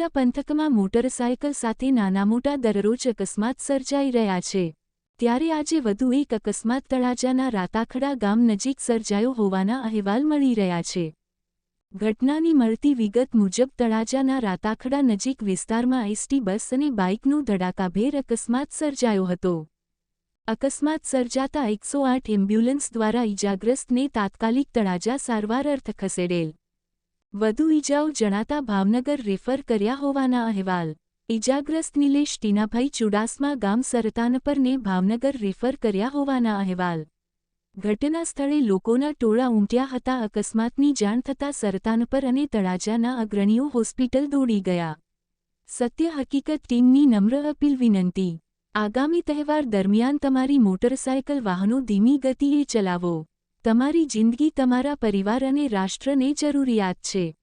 તળાજા પંથકમાં મોટરસાયકલ સાથે નાના મોટા દરરોજ અકસ્માત સર્જાઈ રહ્યા છે. ત્યારે આજે વધુ એક અકસ્માત તળાજાના રાતાખડા ગામ નજીક સર્જાયો હોવાના અહેવાલ મળી રહ્યા છે. ઘટનાની મળતી વિગત મુજબ તળાજાના રાતાખડા નજીક વિસ્તારમાં એસટી બસ અને બાઇકનું ધડાકાભેર અકસ્માત સર્જાયો હતો. અકસ્માત સર્જાતા એકસો આઠ એમ્બ્યુલન્સ દ્વારા ઇજાગ્રસ્તને તાત્કાલિક તળાજા સારવાર અર્થ ખસેડેલ વધુ ઇજાઓ જણાતા ભાવનગર રેફર કર્યા હોવાના અહેવાલ. ઇજાગ્રસ્ત નિલેશ ટીનાભાઈ ચુડાસમા ગામ સરતાનપરને ભાવનગર રેફર કર્યા હોવાના અહેવાલ. ઘટના સ્થળે લોકોના ટોળા ઉમટ્યા હતા. અકસ્માતની જાણ થતાં સરતાનપર અને તળાજાના અગ્રણીઓ હોસ્પિટલ દોડી ગયા. સત્ય હકીકત ટીમની નમ્ર અપીલ વિનંતી. આગામી તહેવાર દરમિયાન તમારી મોટરસાયકલ વાહનો ધીમી ગતિએ ચલાવો. તમારી જિંદગી તમારા પરિવાર અને રાષ્ટ્રને જરૂરિયાત છે.